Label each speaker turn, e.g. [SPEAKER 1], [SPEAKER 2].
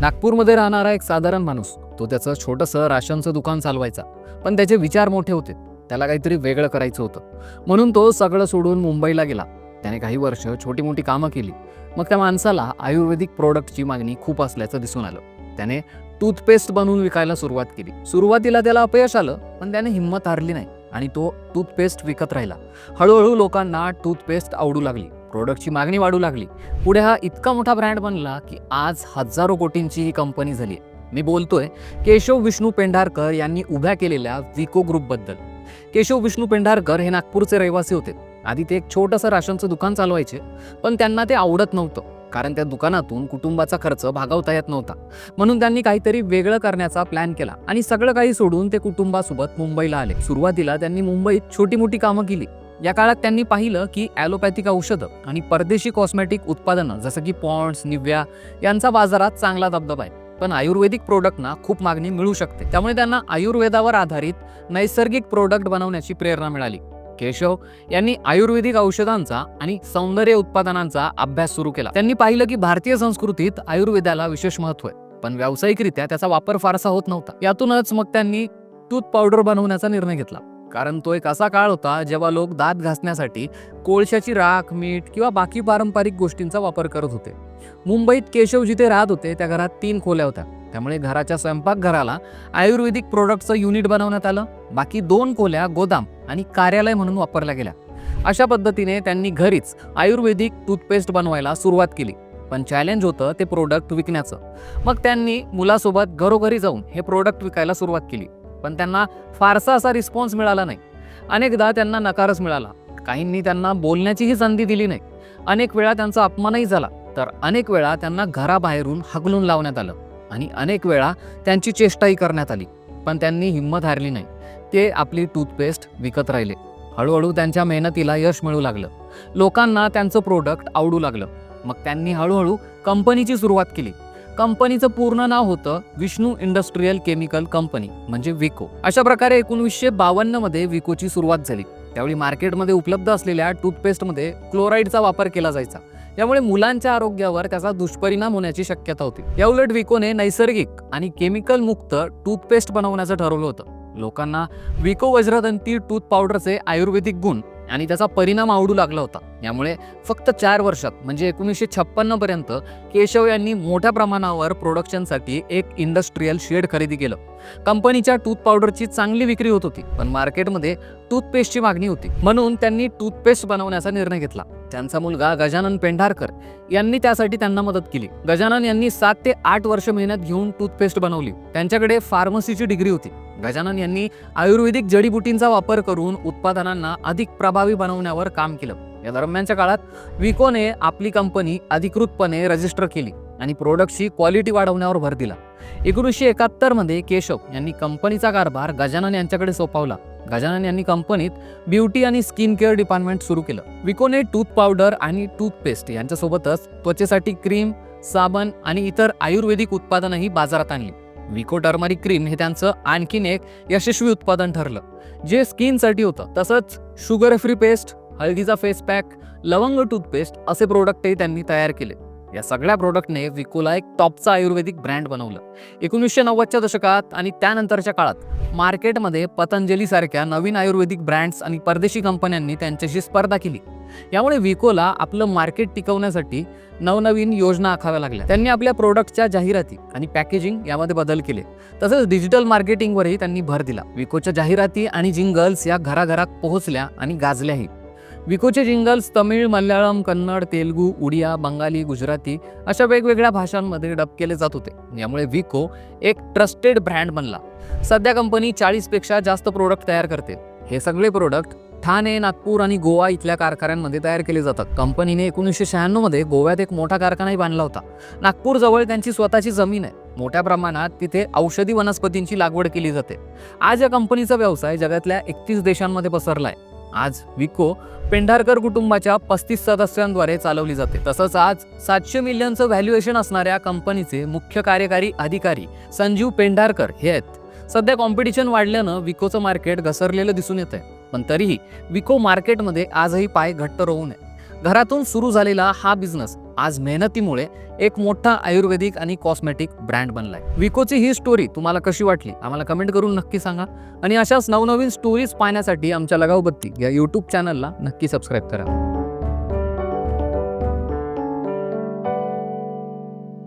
[SPEAKER 1] नागपूरमध्ये राहणारा एक साधारण माणूस तो त्याचं छोटंसं राशनचं दुकान चालवायचा. पण त्याचे विचार मोठे होते. त्याला काहीतरी वेगळं करायचं होतं. म्हणून तो सगळं सोडून मुंबईला गेला. त्याने काही वर्ष छोटी मोठी कामं केली. मग त्या माणसाला आयुर्वेदिक प्रोडक्टची मागणी खूप असल्याचं दिसून आलं. त्याने टूथपेस्ट बनवून विकायला सुरुवात केली. सुरुवातीला त्याला अपयश आलं पण त्याने हिंमत हारली नाही आणि तो टूथपेस्ट विकत राहिला. हळूहळू लोकांना टूथपेस्ट आवडू लागली. प्रोडक्टची मागणी वाढू लागली. पुढे हा इतका मोठा ब्रँड बनला की आज हजारो कोटींची ही कंपनी झाली मी बोलतोय केशव विष्णू पेंढारकर यांनी उभ्या केलेल्या विको ग्रुपबद्दल केशव विष्णू पेंढारकर हे नागपूरचे रहिवासी होते. आधी ते एक छोटंसं राशनचं दुकान चालवायचे पण त्यांना ते आवडत नव्हतं कारण त्या दुकानातून कुटुंबाचा खर्च भागवता येत नव्हता. म्हणून त्यांनी काहीतरी वेगळं करण्याचा प्लॅन केला आणि सगळं काही सोडून ते कुटुंबासोबत मुंबईला आले. सुरुवातीला त्यांनी मुंबईत छोटी मोठी कामं केली. या काळात त्यांनी पाहिलं की ॲलोपॅथिक औषधं आणि परदेशी कॉस्मेटिक उत्पादनं जसं की पॉन्ड्स निव्या यांचा बाजारात चांगला दबदबा आहे. पण आयुर्वेदिक प्रोडक्टना खूप मागणी मिळू शकते. त्यामुळे त्यांना आयुर्वेदावर आधारित नैसर्गिक प्रोडक्ट बनवण्याची प्रेरणा मिळाली. केशव यांनी आयुर्वेदिक औषधांचा आणि सौंदर्य उत्पादनांचा अभ्यास सुरू केला. त्यांनी पाहिलं की भारतीय संस्कृतीत आयुर्वेदाला विशेष महत्त्व आहे. पण व्यावसायिकरित्या त्याचा वापर फारसा होत नव्हता. यातूनच मग त्यांनी टूथ पावडर बनवण्याचा निर्णय घेतला. कारण तो एक असा काळ होता जेव्हा लोक दात घासण्यासाठी कोळशाची राख मीठ किंवा बाकी पारंपरिक गोष्टींचा वापर करत होते. मुंबईत केशव जिथे राहत होते त्या घरात तीन खोल्या होत्या. त्यामुळे घराच्या स्वयंपाकघराला आयुर्वेदिक प्रोडक्टचं युनिट बनवण्यात आलं. बाकी दोन खोल्या गोदाम आणि कार्यालय म्हणून वापरल्या गेल्या. अशा पद्धतीने त्यांनी घरीच आयुर्वेदिक टूथपेस्ट बनवायला सुरुवात केली. पण चॅलेंज होतं ते प्रोडक्ट विकण्याचं. मग त्यांनी मुलासोबत घरोघरी जाऊन हे प्रोडक्ट विकायला सुरुवात केली. पण त्यांना फारसा असा रिस्पॉन्स मिळाला नाही. अनेकदा त्यांना नकारच मिळाला. काहींनी त्यांना बोलण्याचीही संधी दिली नाही. अनेक वेळा त्यांचा अपमानही झाला. तर अनेक वेळा त्यांना घराबाहेरून हकलून लावण्यात आलं आणि अनेक वेळा त्यांची चेष्टाही करण्यात आली. पण त्यांनी हिंमत हारली नाही. ते आपली टूथपेस्ट विकत राहिले. हळूहळू त्यांच्या मेहनतीला यश मिळू लागलं. लोकांना त्यांचं प्रोडक्ट आवडू लागलं. मग त्यांनी हळूहळू कंपनीची सुरुवात केली. कंपनीचं पूर्ण नाव होतं विष्णू इंडस्ट्रीयल केमिकल कंपनी म्हणजे विको. अशा प्रकारे एकोणीसशे बावन्नमध्ये विकोची सुरुवात झाली. त्यावेळी मार्केटमध्ये उपलब्ध असलेल्या टूथपेस्टमध्ये क्लोराईडचा वापर केला जायचा. यामुळे मुलांच्या आरोग्यावर त्याचा दुष्परिणाम होण्याची शक्यता होती. याउलट विकोने नैसर्गिक आणि केमिकल मुक्त टूथपेस्ट बनवण्याचं ठरवलं होतं. लोकांना विको वज्रदंती टूथ पावडरचे आयुर्वेदिक गुण आणि त्याचा परिणाम आवडू लागला होता. यामुळे फक्त चार वर्षात म्हणजे एकोणीसशे छप्पन्न पर्यंत केशव यांनी मोठ्या प्रमाणावर प्रोडक्शनसाठी एक इंडस्ट्रीयल शेड खरेदी केलं. कंपनीच्या टूथ पावडरची चांगली विक्री होत होती पण मार्केटमध्ये टूथपेस्टची मागणी होती. म्हणून त्यांनी टूथपेस्ट बनवण्याचा निर्णय घेतला. त्यांचा मुलगा गजानन पेंढारकर यांनी त्यासाठी त्यांना मदत केली. गजानन यांनी सात ते आठ वर्ष मेहनत घेऊन टूथपेस्ट बनवली. त्यांच्याकडे फार्मसीची डिग्री होती. गजानन यांनी आयुर्वेदिक जडीबुटींचा वापर करून उत्पादनांना अधिक प्रभावी बनवण्यावर काम केलं. या दरम्यानच्या काळात विकोने आपली कंपनी अधिकृतपणे रजिस्टर केली आणि प्रोडक्टची क्वालिटी वाढवण्यावर भर दिला. एकोणीसशे एकाहत्तरमध्ये केशव यांनी कंपनीचा कारभार गजानन यांच्याकडे सोपवला. गजानन यांनी कंपनीत ब्युटी आणि स्किन केअर डिपार्टमेंट सुरू केलं. विकोने टूथ पावडर आणि टूथपेस्ट यांच्यासोबतच त्वचेसाठी क्रीम साबण आणि इतर आयुर्वेदिक उत्पादनंही बाजारात आणली. विको टर्मरिक क्रीम हे त्यांचं आणखीन एक यशस्वी उत्पादन ठरलं जे स्किनसाठी होतं. तसंच शुगर फ्री पेस्ट हळदीचा फेस पॅक लवंग टूथपेस्ट असे प्रोडक्टही त्यांनी तयार केले. या सगळ्या प्रोडक्टने विकोला एक टॉपचा आयुर्वेदिक ब्रँड बनवलं. एकोणीसशे नव्वदच्या दशकात आणि त्यानंतरच्या काळात मार्केटमध्ये पतंजलीसारख्या नवीन आयुर्वेदिक ब्रँड्स आणि परदेशी कंपन्यांनी त्यांच्याशी स्पर्धा केली. यामुळे विकोला आपलं मार्केट टिकवण्यासाठी नवनवीन योजना आखाव्या लागल्या. त्यांनी आपल्या प्रोडक्टच्या जाहिराती आणि पॅकेजिंग यामध्ये बदल केले. तसंच डिजिटल मार्केटिंगवरही त्यांनी भर दिला. विकोच्या जाहिराती आणि जिंगल्स या घराघरात पोहोचल्या आणि गाजल्याही. विकोचे जिंगल्स तमिळ मल्याळम कन्नड तेलगू उडिया बंगाली गुजराती अशा वेगवेगळ्या भाषांमध्ये डब केले जात होते. यामुळे विको एक ट्रस्टेड ब्रँड बनला. सध्या कंपनी चाळीसपेक्षा जास्त प्रोडक्ट तयार करते. हे सगळे प्रोडक्ट ठाणे नागपूर आणि गोवा इथल्या कारखान्यांमध्ये तयार केले जातात. कंपनीने एकोणीसशे शहाण्णवमध्ये गोव्यात एक मोठा कारखानाही बांधला होता. नागपूरजवळ त्यांची स्वतःची जमीन आहे. मोठ्या प्रमाणात तिथे औषधी वनस्पतींची लागवड केली जाते. आज या कंपनीचा व्यवसाय जगातल्या एकतीस देशांमध्ये पसरला आहे आज विको पेंढारकर कुटुंबाच्या पस्तीस सदस्यांद्वारे चालवली जाते. तसंच आज सातशे मिलियनचं व्हॅल्युएशन असणाऱ्या कंपनीचे मुख्य कार्यकारी अधिकारी संजीव पेंढारकर हे आहेत. सध्या कॉम्पिटिशन वाढल्यानं विकोचं मार्केट घसरलेलं दिसून येत आहे पण तरीही विको मार्केटमध्ये आजही पाय घट्ट रोवून आहे घरातून सुरू झालेला हा बिझनेस आज मेहनतीमुळे एक मोठा आयुर्वेदिक आणि कॉस्मेटिक ब्रँड बनलाय. विकोची ही स्टोरी तुम्हाला कशी वाटली? आम्हाला कमेंट करून नक्की सांगा. आणि अशाच नवनवीन स्टोरीज पाहण्यासाठी आमच्या लगावबत्ती या यूट्यूब चॅनलला नक्की सबस्क्राईब करा.